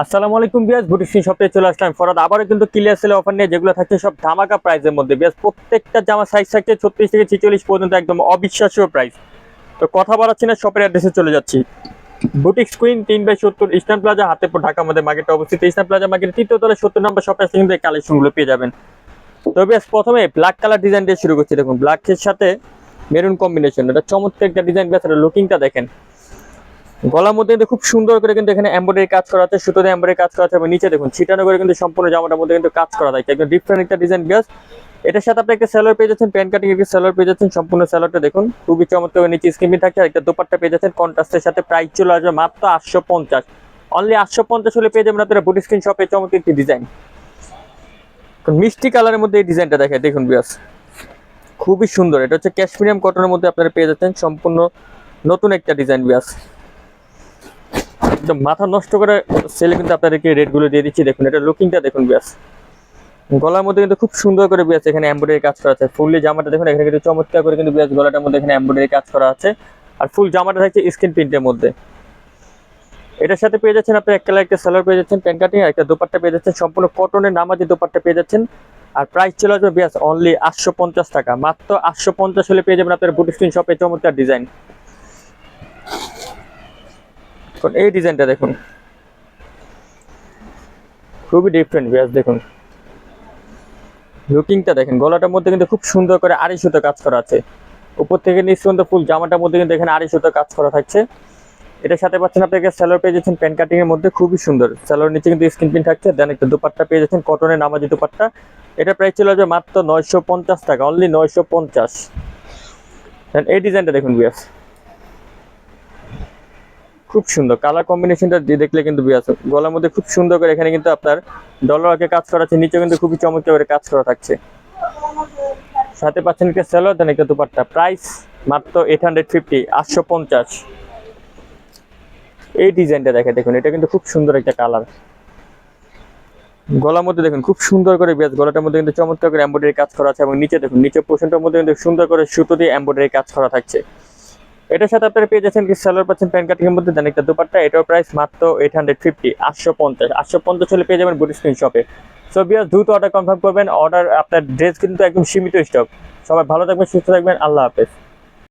আসসালামু আলাইকুম বিয়াস বুটিক শপে চলে আসলাম। ফরাদ, আবারও কিন্তু ক্লিয়ার সেলে অফার নিয়ে যেগুলো থাকছে সব ধামাকা প্রাইসের মধ্যে। বিয়াস, প্রত্যেকটা জামা সাইজ থাকছে ছত্রিশ থেকে ছিচল্লিশ পর্যন্ত একদম অবিশ্বাস্য প্রাইস তো কথা বলাচ্ছি না শপের অ্যাড্রেসে চলে যাচ্ছি। বুটিক স্ক্রিন তিন বাই সত্তর ইস্টার্ন প্লাজা হাতেপুর ঢাকার মধ্যে মার্কেটে অবস্থিত। ইস্টার্ন প্লাজা মার্কেটের তৃতীয় তলে সত্তর নম্বর শপে আসলে কিন্তু কালেকশনগুলো পেয়ে যাবেন। তো বেশ প্রথমে ব্ল্যাক কালার ডিজাইন দিয়ে শুরু করছি। দেখুন ব্ল্যাকের সাথে মেরুন কম্বিনেশন এটা চমৎকার একটা ডিজাইন বেশ লুকিংটা দেখেন। গলার মধ্যে কিন্তু খুব সুন্দর করে কিন্তু এখানে এমব্রয়ডারি কাজ করা আছে, সুতো দিয়ে এমব্রয়ডারি কাজ করা আছে নিচে দেখুন ছিটানো করে কিন্তু সম্পূর্ণ জামাটার মধ্যে কিন্তু কাজ করা থাকে একদম ডিফারেন্ট একটা ডিজাইন বেশ এটার সাথে আপনি একটা সেলার পেয়ে যাচ্ছেন প্যান্ট কাটিং একটা সেলার পেয়ে যাচ্ছেন, সম্পূর্ণ সেলারটা দেখুন, খুবই চমৎকার, নিচে স্কিমি থাকছে, আর একটা দোপাট্টা পেয়ে যাচ্ছেন কন্ট্রাস্টের সাথে প্রাইস চলে আসবে মাত্র আটশো পঞ্চাশ। অনলি আটশো পঞ্চাশ হলে পেয়ে যাবেন আপনারা বুটি স্ক্রিন শপে চমৎকার একটি ডিজাইন মিষ্টি কালারের মধ্যে এই ডিজাইনটা দেখে দেখুন বিয়াস খুবই সুন্দর, এটা হচ্ছে ক্যাশমিরিয়াম কটনের মধ্যে আপনারা পেয়ে যাচ্ছেন, সম্পূর্ণ নতুন একটা ডিজাইন বিয়াস একদম মাথা নষ্ট করে সেলে কিন্তু আপনাদেরকে রেটগুলো দিয়ে দিচ্ছি। দেখুন, এটা লুকিংটা দেখুন ব্যাস। গলার মধ্যে কিন্তু খুব সুন্দর করে বিয়াস এখানে এমব্রয়ডারি কাজ করা আছে। ফুললি জামাটা দেখুন, এখানে কিন্তু চমৎকার করে কিন্তু বিয়াস গলাটার মধ্যে এখানে এমব্রয়ডারি কাজ করা আছে। আর ফুল জামাটা থাকছে স্কিন প্রিন্টের মধ্যে। এটার সাথে পেয়ে যাচ্ছেন আপনি এক কালার, একটা সালোয়ার পেয়ে যাচ্ছেন, প্যান্ট কাটিং একটা দোপাট্টা পেয়ে যাচ্ছেন। সম্পূর্ণ কটনের নামাজি দোপাট্টা পেয়ে যাচ্ছেন। আর প্রাইস চলে আসবে বিয়াস অনলি আটশো পঞ্চাশ টাকা। মাত্র আটশো পঞ্চাশ হলে পেয়ে যাবেন আপনার বুটি স্ক্রিন শপে চমৎকার ডিজাইন এখন এই ডিজাইনটা দেখুন। খুবই ডিফারেন্ট বিয়াস, দেখুন। লুকিংটা দেখেন, গলাটার মধ্যে কিন্তু খুব সুন্দর করে আড়াই সুতো কাজ করা আছে। উপর থেকে নিচ পর্যন্ত ফুল জামাটার মধ্যে কিন্তু এখানে আড়াই সুতো কাজ করা থাকছে। এটার সাথে পাচ্ছেন আপনাকে স্যালোর পেয়ে যাচ্ছেন, প্যান্ট কাটিং এর মধ্যে খুবই সুন্দর। স্যালোর নিচে কিন্তু স্কিন প্রিন্ট থাকছে দেন একটা দুপাট্টা পেয়ে যাচ্ছেন কটনের নামাজি দুপাট্টা। এটা প্রাইস ছিল যে মাত্র নয়শো পঞ্চাশ টাকা অনলি নয়শো পঞ্চাশ। এই ডিজাইনটা দেখুন বিয়াস খুব সুন্দর। কালার কম্বিনেশনটা দেখলে কিন্তু বিয়াস গলার মধ্যে খুব সুন্দর করে এখানে কিন্তু আপনার ডলারকে কাজ করা আছে নিচে কিন্তু খুবই চমৎকার করে কাজ করা থাকছে। সাথে পাচ্ছেন একটা স্যালোয়ার দেন একটা দুপাট্টা। প্রাইস মাত্র এইট হান্ড্রেড ফিফটি আটশো পঞ্চাশ এই ডিজাইনটা দেখে দেখুন, এটা কিন্তু খুব সুন্দর একটা কালার গলার মধ্যে দেখুন, খুব সুন্দর করে বেশ গলাটার মধ্যে কিন্তু চমৎকার করে এমব্রয়ডারি কাজ করা আছে এবং নিচে দেখুন নিচে পোর্শনটার মধ্যে কিন্তু সুন্দর করে সুতো দিয়ে এমব্রয়ডারি কাজ করা থাকছে। এটার সাথে আপনারা পেয়ে যাচ্ছেন কি সালোয়ার পাচ্ছেন প্যান্ট কাটিং এর মধ্যে। দেন একটা দুপাট্টা এটার প্রাইস মাত্র এইট হান্ড্রেড ফিফটি আটশো পঞ্চাশ আটশো পঞ্চাশ হলে পেয়ে যাবেন বুটি স্ক্রিন শপে সো বিয়াস দ্রুত অর্ডার কনফার্ম করবেন। অর্ডার আপনার ড্রেস কিন্তু একদম সীমিত স্টক সবাই ভালো থাকবেন, সুস্থ থাকবেন। আল্লাহ হাফেজ।